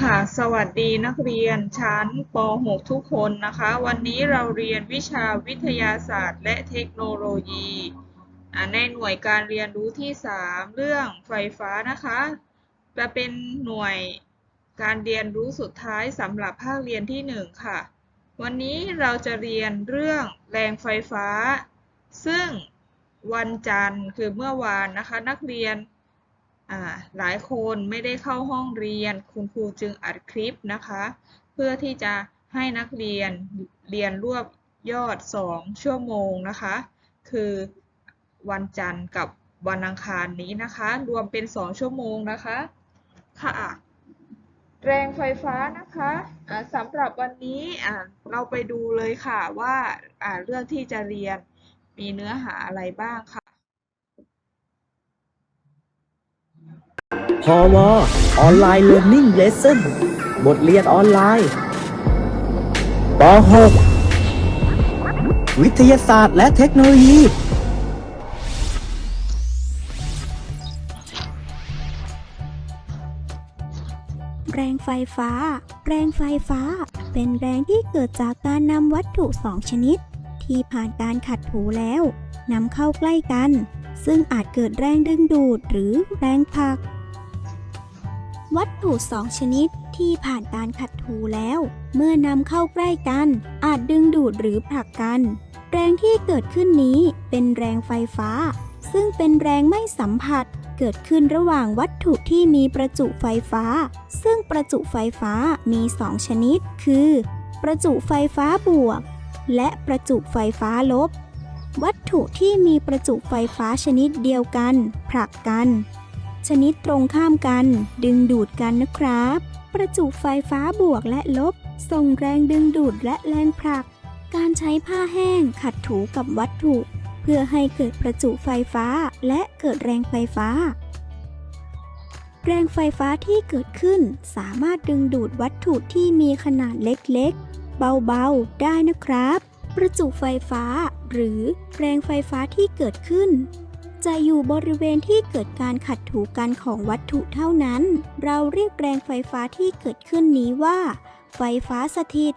ค่ะ สวัสดีนักเรียนชั้นป .6 ทุกคนนะคะ วันนี้เราเรียนวิชาวิทยาศาสตร์ และเทคโนโลยีในหน่วยการเรียนรู้ที่ 3 เรื่องไฟฟ้านะคะ จะเป็นหน่วยการเรียนรู้สุดท้ายสำหรับภาคเรียนที่ 1 ค่ะ วันนี้เราจะเรียนเรื่องแรงไฟฟ้า ซึ่งวันจันทร์คือเมื่อวานนะคะ นักเรียน หลายคนไม่ได้เข้าห้องเรียน คุณครูจึงอัดคลิปนะคะ เพื่อที่จะให้นักเรียนเรียนรวบยอด 2 ชั่วโมงนะคะ คือวันจันทร์กับวันอังคารนี้นะคะ รวมเป็น 2 ชั่วโมงนะคะ ค่ะ แรงไฟฟ้านะคะอ่าสำหรับวันนี้เราไปดูเลยค่ะว่าอ่าเรื่องที่จะเรียนมีเนื้อหาอะไรบ้างค่ะ พอวออนไลน์เรียน i ิ g งเลสเซ่นบทเรียนออนไลน์ป .6 วิทยาศาสตร์และเทคโนโลยี แรงไฟฟ้า แรงไฟฟ้า เป็นแรงที่เกิดจากการนำวัตถุสองชนิด ที่ผ่านการขัดถูแล้วนำเข้าใกล้กัน ซึ่งอาจเกิดแรงดึงดูดหรือแรงผลัก วัตถุสองชนิดที่ผ่านการขัดถูแล้ว เมื่อนำเข้าใกล้กัน อาจดึงดูดหรือผลักกัน แรงที่เกิดขึ้นนี้เป็นแรงไฟฟ้า ซึ่งเป็นแรงไม่สัมผัสเกิดขึ้นระหว่างวัตถุที่มีประจุไฟฟ้า ซึ่งประจุไฟฟ้ามี2ชนิด คือ ประจุไฟฟ้าบวก และประจุไฟฟ้าลบ วัตถุที่มีประจุไฟฟ้าชนิดเดียวกัน ผลักกัน ชนิดตรงข้ามกัน ดึงดูดกันนะครับ ประจุไฟฟ้าบวกและลบ ส่งแรงดึงดูดและแรงผลัก การใช้ผ้าแห้งขัดถูกับวัตถุ เพื่อให้เกิดประจุไฟฟ้าและเกิดแรงไฟฟ้า แรงไฟฟ้าที่เกิดขึ้นสามารถดึงดูดวัตถุที่มีขนาดเล็กๆ เบาๆ ได้นะครับ ประจุไฟฟ้า หรือแรงไฟฟ้าที่เกิดขึ้น จะอยู่บริเวณที่เกิดการขัดถูกันของวัตถุเท่านั้น เราเรียกแรงไฟฟ้าที่เกิดขึ้นนี้ว่า ไฟฟ้าสถิต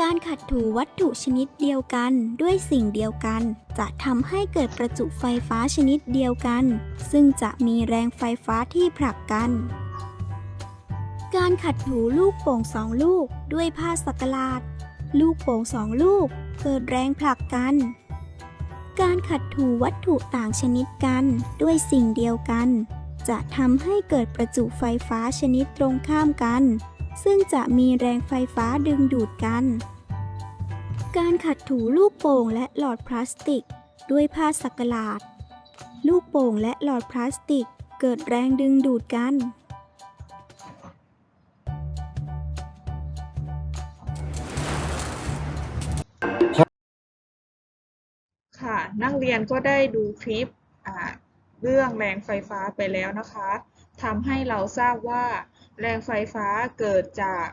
การขัดถูวัตถุชนิดเดียวกันด้วยสิ่งเดียวกัน จะทำให้เกิดประจุไฟฟ้าชนิดเดียวกัน ซึ่งจะมีแรงไฟฟ้าที่ผลักกันการขัดถูลูกโป่งสองลูกด้วยผ้าสักหลาด ลูกโป่งสองลูกเกิดแรงผลักกัน การขัดถูวัตถุต่างชนิดกันด้วยสิ่งเดียวกัน จะทำให้เกิดประจุไฟฟ้าชนิดตรงข้ามกัน ซึ่งจะมีแรงไฟฟ้าดึงดูดกัน การขัดถูลูกโป่งและหลอดพลาสติก ด้วยผ้าสักหลาด ลูกโป่งและหลอดพลาสติกเกิดแรงดึงดูดกัน นักเรียนก็ได้ดูคลิปเรื่องแรงไฟฟ้าไปแล้วนะคะทำให้เราทราบว่า แรงไฟฟ้าเกิดจาก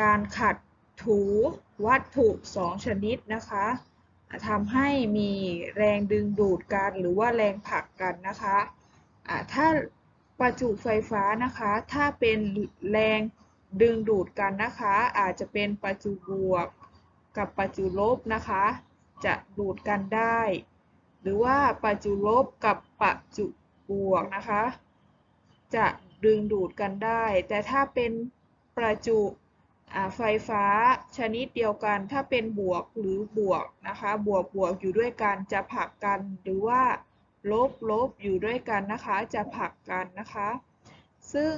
การขัดถูวัตถุสองชนิดนะคะทำให้มีแรงดึงดูดกันหรือว่าแรงผลักกันนะคะอ่าถ้าประจุไฟฟ้านะคะ ถ้าเป็นแรงดึงดูดกันนะคะ อาจจะเป็นประจุบวกกับประจุลบนะคะ จะดูดกันได้ หรือว่าประจุลบกับประจุบวกนะคะ จะดึงดูดกันได้ แต่ถ้าเป็นประจุไฟฟ้าชนิดเดียวกัน ถ้าเป็นบวกหรือบวกนะคะ บวกบวกอยู่ด้วยกันจะผลักกัน หรือว่าลบลบอยู่ด้วยกันนะคะ จะผลักกันนะคะ ซึ่ง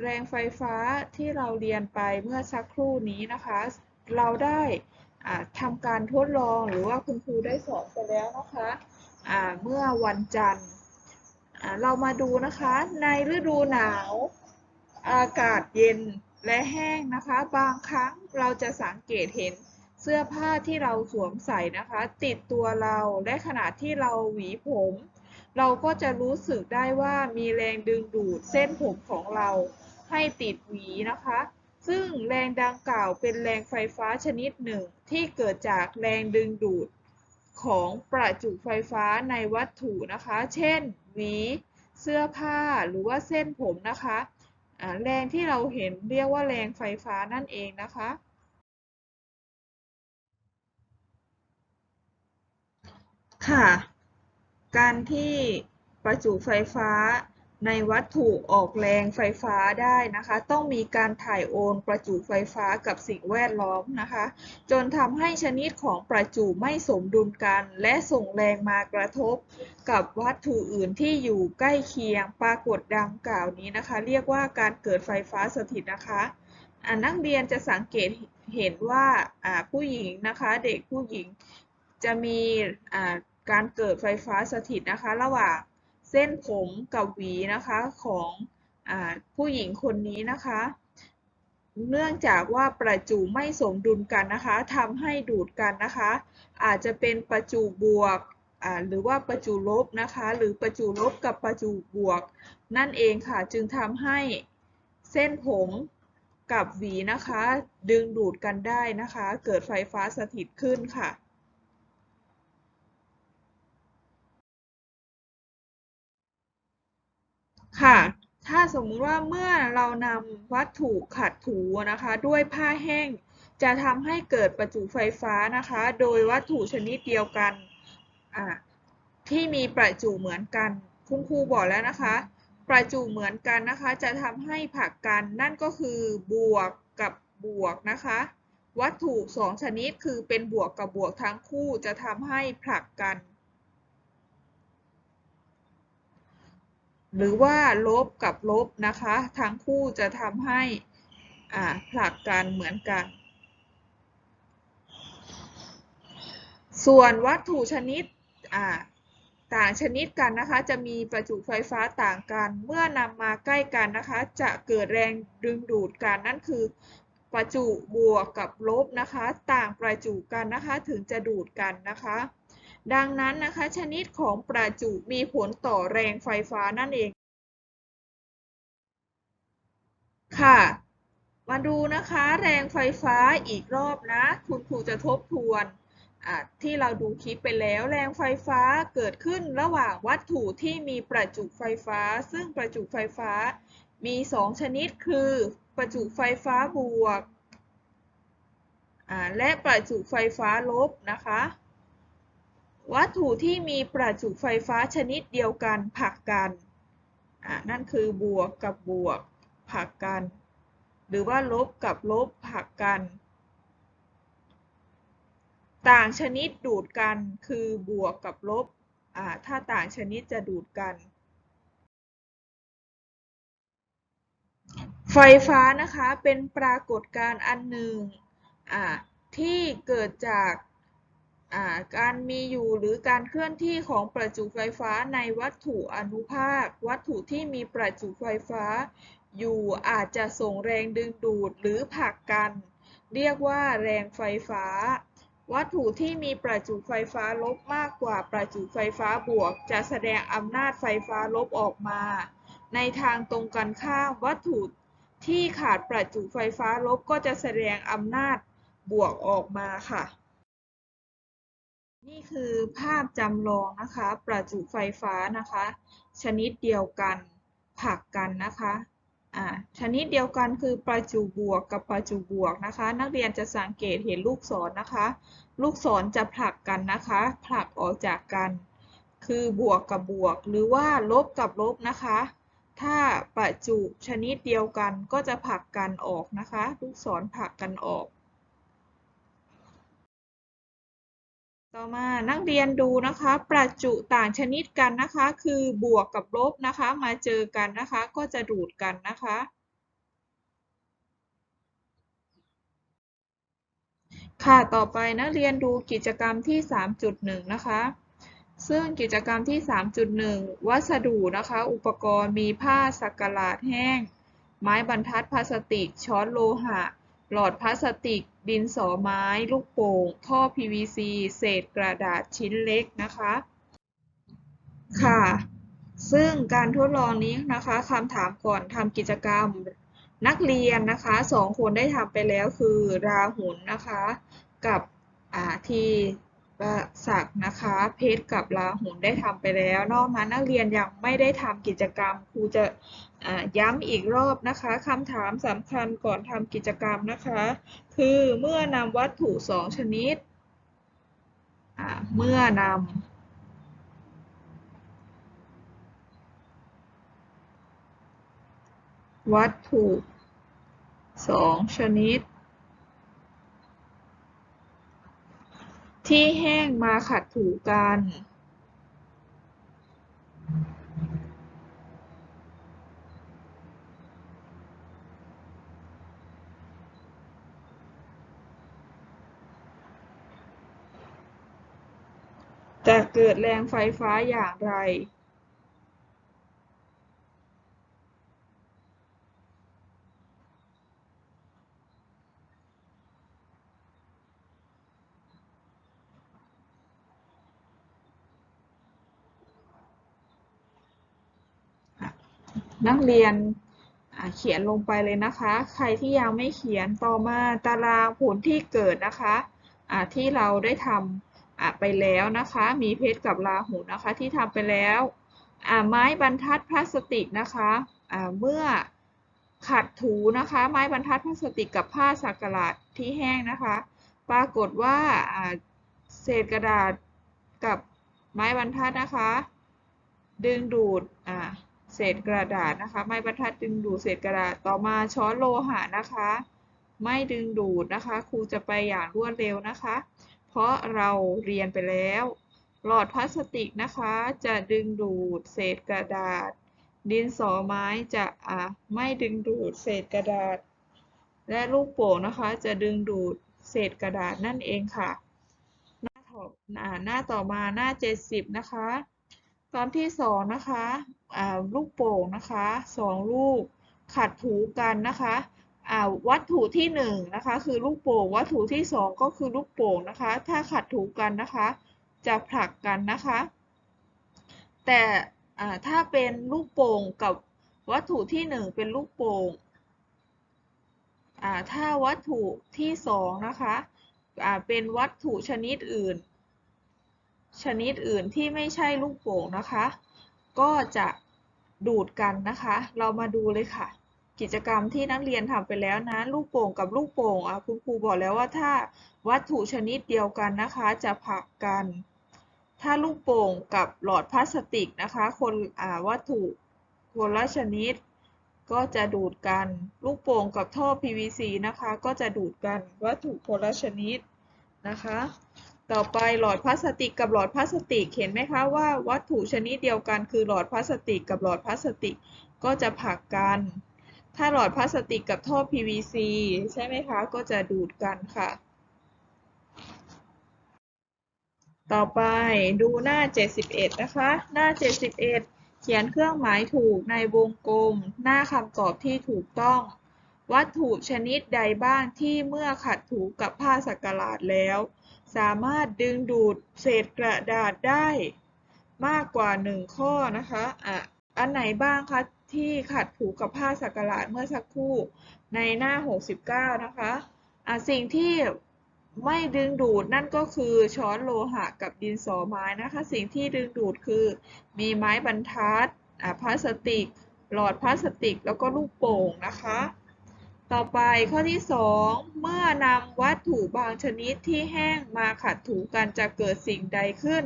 แรงไฟฟ้าที่เราเรียนไปเมื่อสักครู่นี้นะคะ เราได้ ทำการทดลองหรือว่าคุณครูได้สอนไปแล้วนะคะเมื่อวันจันทร์เรามาดูนะคะในฤดูหนาวอากาศเย็นและแห้งนะคะ บางครั้งเราจะสังเกตเห็นเสื้อผ้าที่เราสวมใส่นะคะ ติดตัวเราและขณะที่เราหวีผม เราก็จะรู้สึกได้ว่ามีแรงดึงดูดเส้นผมของเราให้ติดหวีนะคะ ซึ่งแรงดังกล่าวเป็นแรงไฟฟ้าชนิดหนึ่งที่เกิดจากแรงดึงดูดของประจุไฟฟ้าในวัตถุนะคะ เช่นหวีเสื้อผ้าหรือว่าเส้นผมนะคะแรงที่เราเห็นเรียกว่าแรงไฟฟ้านั่นเองนะคะ ค่ะ การที่ประจุไฟฟ้า ในวัตถุออกแรงไฟฟ้าได้นะคะ ต้องมีการถ่ายโอนประจุไฟฟ้ากับสิ่งแวดล้อมนะคะ จนทำให้ชนิดของประจุไม่สมดุลกัน และส่งแรงมากระทบกับวัตถุอื่นที่อยู่ใกล้เคียงปรากฏดังกล่าวนี้นะคะ เรียกว่าการเกิดไฟฟ้าสถิตนะคะนักเรียนจะสังเกตเห็นว่าผู้หญิงนะคะ เด็กผู้หญิงจะมีการเกิดไฟฟ้าสถิตนะคะ ระหว่าง เส้นผมกับหวีนะคะของอผู้หญิงคนนี้นะคะ เนื่องจากว่าประจุไม่สมดุลกันนะคะทำให้ดูดกันนะคะ อาจจะเป็นประจุบวกหรือว่าประจุลบนะคะ หรือประจุลบกับประจุบวก นั่นเองค่ะจึงทำให้เส้นผมกับหวีนะคะ ดึงดูดกันได้นะคะ เกิดไฟฟ้าสถิตขึ้นค่ะ ค่ะ ถ้าสมมุติว่าเมื่อเรานำวัตถุขัดถูนะคะ ด้วยผ้าแห้ง จะทำให้เกิดประจุไฟฟ้านะคะ โดยวัตถุชนิดเดียวกันที่มีประจุเหมือนกัน คุณครูบอกแล้วนะคะ ประจุเหมือนกันนะคะ จะทำให้ผลักกันนั่นก็คือบวกกับบวกนะคะ วัตถุสองชนิดคือเป็นบวกกับบวกทั้งคู่จะทำให้ผลักกัน หรือว่าลบกับลบนะคะ ทั้งคู่จะทำให้ผลักกันเหมือนกัน ส่วนวัตถุชนิดต่างชนิดกันนะคะ จะมีประจุไฟฟ้าต่างกัน เมื่อนำมาใกล้กันนะคะ จะเกิดแรงดึงดูดกันนั่นคือประจุบวกกับลบนะคะ ต่างประจุกันนะคะ ถึงจะดูดกันนะคะ ดังนั้นนะคะชนิดของประจุมีผลต่อแรงไฟฟ้านั่นเองค่ะ มาดูนะคะแรงไฟฟ้าอีกรอบนะ คุณครูจะทบทวนที่เราดูคลิปไปแล้วแรงไฟฟ้าเกิดขึ้นระหว่างวัตถุที่มีประจุไฟฟ้า ซึ่งประจุไฟฟ้ามี 2 ชนิดคือประจุไฟฟ้าบวกและประจุไฟฟ้าลบนะคะ วัตถุที่มีประจุไฟฟ้าชนิดเดียวกันผักกัน อ่านั่นคือบวกกับบวกผักกัน หรือว่าลบกับลบผักกัน ต่างชนิดดูดกันคือบวกกับลบ อ่าถ้าต่างชนิดจะดูดกัน ไฟฟ้านะคะเป็นปรากฏการณ์อันหนึ่งอ่าที่เกิดจาก การมีอยู่หรือการเคลื่อนที่ของประจุไฟฟ้าในวัตถุอนุภาค วัตถุที่มีประจุไฟฟ้า อยู่อาจจะส่งแรงดึงดูดหรือผลักกัน เรียกว่าแรงไฟฟ้า วัตถุที่มีประจุไฟฟ้าลบมากกว่าประจุไฟฟ้าบวก จะแสดงอำนาจไฟฟ้าลบออกมา ในทางตรงกันข้ามวัตถุที่ขาดประจุไฟฟ้าลบก็จะแสดงอำนาจบวกออกมาค่ะ นี่คือภาพจำลองนะคะ ประจุไฟฟ้านะคะ ชนิดเดียวกันผลักกันนะคะอ่าชนิดเดียวกันคือประจุบวกกับประจุบวกนะคะ นักเรียนจะสังเกตเห็นลูกศรนนะคะ ลูกศรจะผลักกันนะคะผลักออกจากกัน คือบวกกับบวก หรือว่าลบกับลบนะคะ ถ้าประจุชนิดเดียวกันก็จะผลักกันออกนะคะ ลูกศรผลักกันออก ต่อมานักเรียนดูนะคะ ประจุต่างชนิดกันนะคะ คือบวกกับลบนะคะ มาเจอกันนะคะ ก็จะดูดกันนะคะ ค่ะต่อไปนักเรียนดูกิจกรรมที่ 3.1 นะคะ ซึ่งกิจกรรมที่ 3.1 วัสดุนะคะ อุปกรณ์มีผ้าสักหลาดแห้ง ไม้บรรทัดพลาสติก ช้อนโลหะ หลอดพลาสติก ดินสอไม้ ลูกโป่ง ท่อ PVC เศษกระดาษชิ้นเล็กนะคะ ค่ะ ซึ่งการทดลองนี้นะคะคำถามก่อนทำกิจกรรม นักเรียนนะคะสองคนได้ทำไปแล้วคือราหุลนะคะ กับอาที ศักดิ์นะคะ เพชรกับราหุลได้ทำไปแล้ว นอกนั้นนักเรียนยังไม่ได้ทำกิจกรรม ครูจะย้ำอีกรอบนะคะคำถามสำคัญก่อนทำกิจกรรมนะคะ คือเมื่อนำวัตถุสองชนิด เมื่อนำวัตถุสองชนิด ที่แห้งมาขัดถูกันจะเกิดแรงไฟฟ้าอย่างไร นักเรียนเขียนลงไปเลยนะคะ ใครที่ยังไม่เขียนต่อมาตารางผลที่เกิดนะคะอ่าที่เราได้ทำไปแล้วนะคะ มีเพชรกับราหูนะคะที่ทำไปแล้วไม้บรรทัดพลาสติกนะคะอ่าเมื่อขัดถูนะคะ ไม้บรรทัดพลาสติกกับผ้าสักหลาดที่แห้งนะคะ ปรากฏว่าอ่าเศษกระดาษกับไม้บรรทัดนะคะ ดึงดูดอ่า เศษกระดาษนะคะ ไม้บรรทัดดึงดูดเศษกระดาษต่อมาช้อนโลหะนะคะ ไม่ดึงดูดนะคะ ครูจะไปอย่างรวดเร็วนะคะ เพราะเราเรียนไปแล้ว หลอดพลาสติกนะคะ จะดึงดูดเศษกระดาษ ดินสอไม้จะอ่าไม่ดึงดูดเศษกระดาษ และลูกโป่งนะคะ จะดึงดูดเศษกระดาษนั่นเองค่ะ หน้าต่อหน้าต่อมาหน้า 70 นะคะ ตอนที่สองนะคะลูกโป่งนะคะสองลูกขัดถูกันนะคะวัตถุที่หนึ่งนะคะคือลูกโป่งวัตถุที่สองก็คือลูกโป่งนะคะ ถ้าขัดถูกันนะคะ จะผลักกันนะคะ แต่ถ้าเป็นลูกโป่งกับวัตถุที่หนึ่งเป็นลูกโป่งถ้าวัตถุที่สองนะคะเป็นวัตถุชนิดอื่น ชนิดอื่นที่ไม่ใช่ลูกโป่งนะคะ ก็จะดูดกันนะคะ เรามาดูเลยค่ะ กิจกรรมที่นักเรียนทำไปแล้วนะ ลูกโป่งกับลูกโป่งอะคุณครูบอกแล้วว่าถ้าวัตถุชนิดเดียวกันนะคะ จะผลักกัน ถ้าลูกโป่งกับหลอดพลาสติกนะคะ คนอ่าวัตถุคนละชนิด ก็จะดูดกัน ลูกโป่งกับท่อ PVC นะคะ ก็จะดูดกันวัตถุคนละชนิดนะคะ ต่อไปหลอดพลาสติกกับหลอดพลาสติกเห็นไหมคะว่าวัตถุชนิดเดียวกันคือหลอดพลาสติกกับหลอดพลาสติกก็จะผักกัน ถ้าหลอดพลาสติกกับท่อ PVC ใช่ไหมคะ ก็จะดูดกันค่ะ ต่อไปดูหน้า 71 นะคะ หน้า 71 เขียนเครื่องหมายถูกในวงกลม หน้าคำตอบที่ถูกต้อง วัตถุชนิดใดบ้างที่เมื่อขัดถูกับผ้าสักหลาดแล้ว สามารถดึงดูดเศษกระดาษได้มากกว่า 1 ข้อนะคะอะอันไหนบ้างคะที่ขัดถูกับผ้าสักหลาดเมื่อสักครู่ในหน้า 69 นะคะอะสิ่งที่ไม่ดึงดูดนั่นก็คือช้อนโลหะกับดินสอไม้นะคะ สิ่งที่ดึงดูดคือ มีไม้บรรทัดอะพลาสติก หลอดพลาสติก แล้วก็ลูกโป่งนะคะ ต่อไปข้อที่ 2 เมื่อนำวัตถุบางชนิดที่แห้งมาขัดถูกันจะเกิดสิ่งใดขึ้น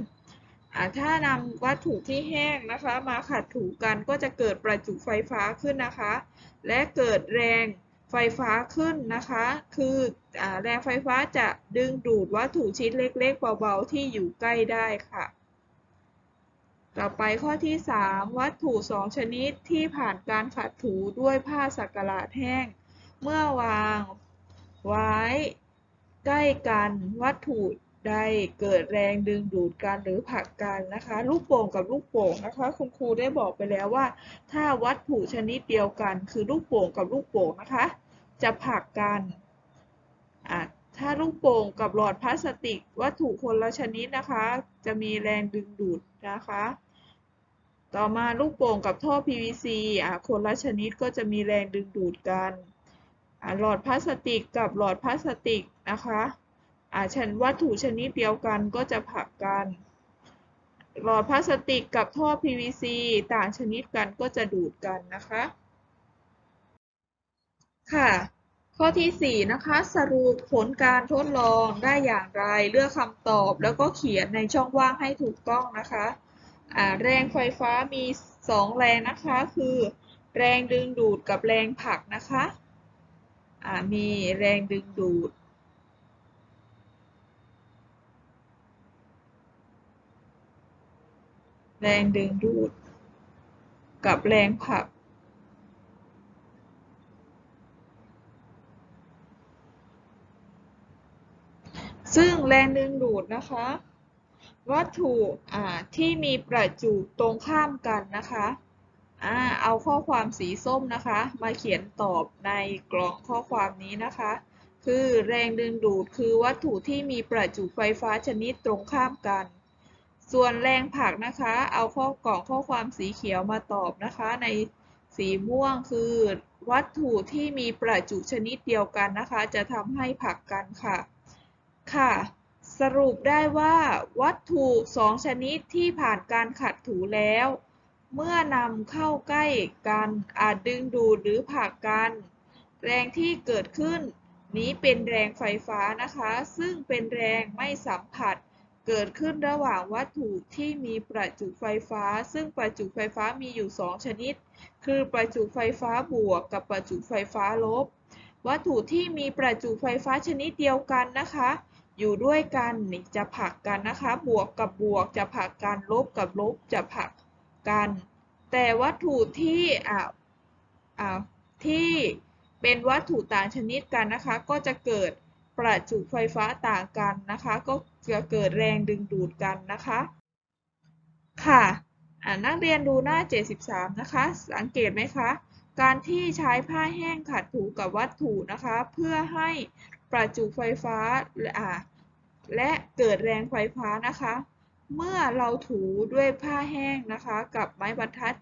ถ้านำวัตถุที่แห้งนะคะ มาขัดถูกันก็จะเกิดประจุไฟฟ้าขึ้นนะคะ และเกิดแรงไฟฟ้าขึ้นนะคะ คืออแรงไฟฟ้าจะดึงดูดวัตถุชิ้นเล็กๆ เบาๆ ที่อยู่ใกล้ได้ค่ะ ต่อไปข้อที่ 3 วัตถุสองชนิดที่ผ่านการขัดถูด้วยผ้าสักหลาแห้ง เมื่อวาง ไว้ ใกล้กันวัตถุใดเกิดแรงดึงดูดกันหรือผลักกันนะคะ ลูกโป่งกับลูกโป่งนะคะ คุณครูได้บอกไปแล้วว่า ถ้าวัตถุชนิดเดียวกัน คือลูกโป่งกับลูกโป่งนะคะ จะผลักกันอะถ้าลูกโป่งกับหลอดพลาสติก วัตถุคนละชนิดนะคะ จะมีแรงดึงดูดนะคะ ต่อมาลูกโป่งกับท่อ PVC อะคนละชนิดก็จะมีแรงดึงดูดกัน หลอดพลาสติกกับหลอดพลาสติกนะคะอาชนวัตถุชนิดเดียวกันก็จะผลักกัน หลอดพลาสติกกับท่อ PVC ต่างชนิดกันก็จะดูดกันนะคะ ค่ะ ข้อที่ 4 นะคะ สรุปผลการทดลองได้อย่างไร เลือกคำตอบแล้วก็เขียนในช่องว่างให้ถูกต้องนะคะแรงไฟฟ้ามี 2 แรงนะคะ คือ แรงดึงดูดกับแรงผลักนะคะ มีแรงดึงดูด แรงดึงดูด กับแรงผลักซึ่งแรงดึงดูดนะคะ วัตถุที่มีประจุตรงข้ามกันนะคะ อ่าเอาข้อความสีส้มนะคะ มาเขียนตอบในกล่องข้อความนี้นะคะ คือแรงดึงดูดคือวัตถุที่มีประจุไฟฟ้าชนิดตรงข้ามกัน ส่วนแรงผลักนะคะ เอาข้อกล่องข้อความสีเขียวมาตอบนะคะ ในสีม่วงคือวัตถุที่มีประจุชนิดเดียวกันนะคะ จะทำให้ผลักกันค่ะ ค่ะ สรุปได้ว่า วัตถุสองชนิดที่ผ่านการขัดถูแล้ว เมื่อนำเข้าใกล้กันอาจดึงดูดหรือผลักกัน แรงที่เกิดขึ้น นี้เป็นแรงไฟฟ้านะคะ ซึ่งเป็นแรงไม่สัมผัส เกิดขึ้นระหว่างวัตถุที่มีประจุไฟฟ้า ซึ่งประจุไฟฟ้ามีอยู่ 2 ชนิด คือประจุไฟฟ้าบวกกับประจุไฟฟ้าลบ วัตถุที่มีประจุไฟฟ้าชนิดเดียวกันนะคะ อยู่ด้วยกันจะผลักกันนะคะ บวกกับบวกจะผลักกันลบกับลบจะผลัก กัน แต่วัตถุที่อ่าอ่าที่เป็นวัตถุต่างชนิดกันนะคะ ก็จะเกิดประจุไฟฟ้าต่างกันนะคะ ก็จะเกิดแรงดึงดูดกันนะคะ ค่ะนักเรียนดูหน้า 73 นะคะ สังเกตไหมคะ การที่ใช้ผ้าแห้งขัดถูกับวัตถุนะคะ เพื่อให้ประจุไฟฟ้าอ่าและเกิดแรงไฟฟ้านะคะ เมื่อเราถูด้วยผ้าแห้งนะคะ กับไม้บรรทัด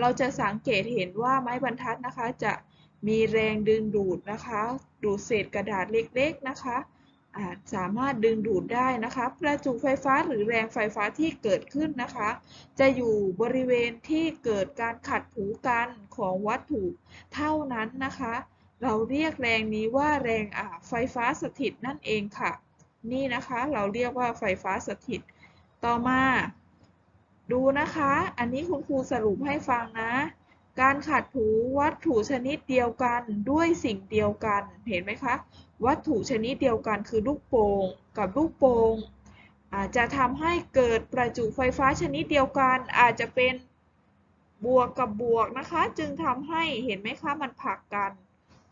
เราจะสังเกตเห็นว่าไม้บรรทัดนะคะ จะมีแรงดึงดูดนะคะ ดูดเศษกระดาษเล็กๆนะคะอ่าสามารถดึงดูดได้นะคะประจุไฟฟ้าหรือแรงไฟฟ้าที่เกิดขึ้นนะคะ จะอยู่บริเวณที่เกิดการขัดถูกันของวัตถุเท่านั้นนะคะ เราเรียกแรงนี้ว่าแรงอ่าไฟฟ้าสถิตนั่นเองค่ะ นี่นะคะเราเรียกว่าไฟฟ้าสถิต ต่อมาดูนะคะ อันนี้คุณครูสรุปให้ฟังนะ การขัดถูวัตถุชนิดเดียวกันด้วยสิ่งเดียวกัน เห็นไหมคะ วัตถุชนิดเดียวกันคือลูกโป่งกับลูกโป่งอาจจะทำให้เกิดประจุไฟฟ้าชนิดเดียวกัน อาจจะเป็นบวกกับบวกนะคะ จึงทำให้เห็นไหมคะมันผลักกัน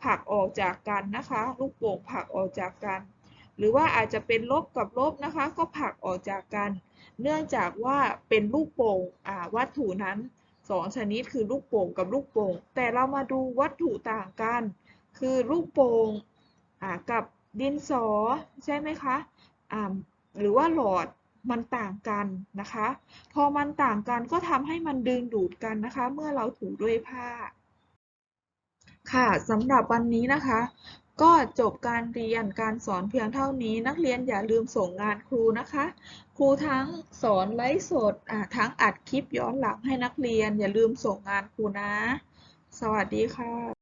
ผลักออกจากกันนะคะ ลูกโป่งผลักออกจากกัน หรือว่าอาจจะเป็นลบกับลบนะคะ ก็ผลักออกจากกัน เนื่องจากว่าเป็นลูกโป่งอ่าวัตถุนั้นสองชนิดคือลูกโป่งกับลูกโป่ง แต่เรามาดูวัตถุต่างกัน คือลูกโป่งอ่ากับดินสอใช่ไหมคะอ่าหรือว่าหลอดมันต่างกันนะคะ พอมันต่างกันก็ทำให้มันดึงดูดกันนะคะ เมื่อเราถูด้วยผ้า ค่ะสำหรับวันนี้นะคะ ก็จบการเรียนการสอนเพียงเท่านี้ นักเรียนอย่าลืมส่งงานครูนะคะ ครูทั้งสอนไลฟ์สดทั้งอัดคลิปย้อนหลังให้นักเรียน อย่าลืมส่งงานครูนะ สวัสดีค่ะ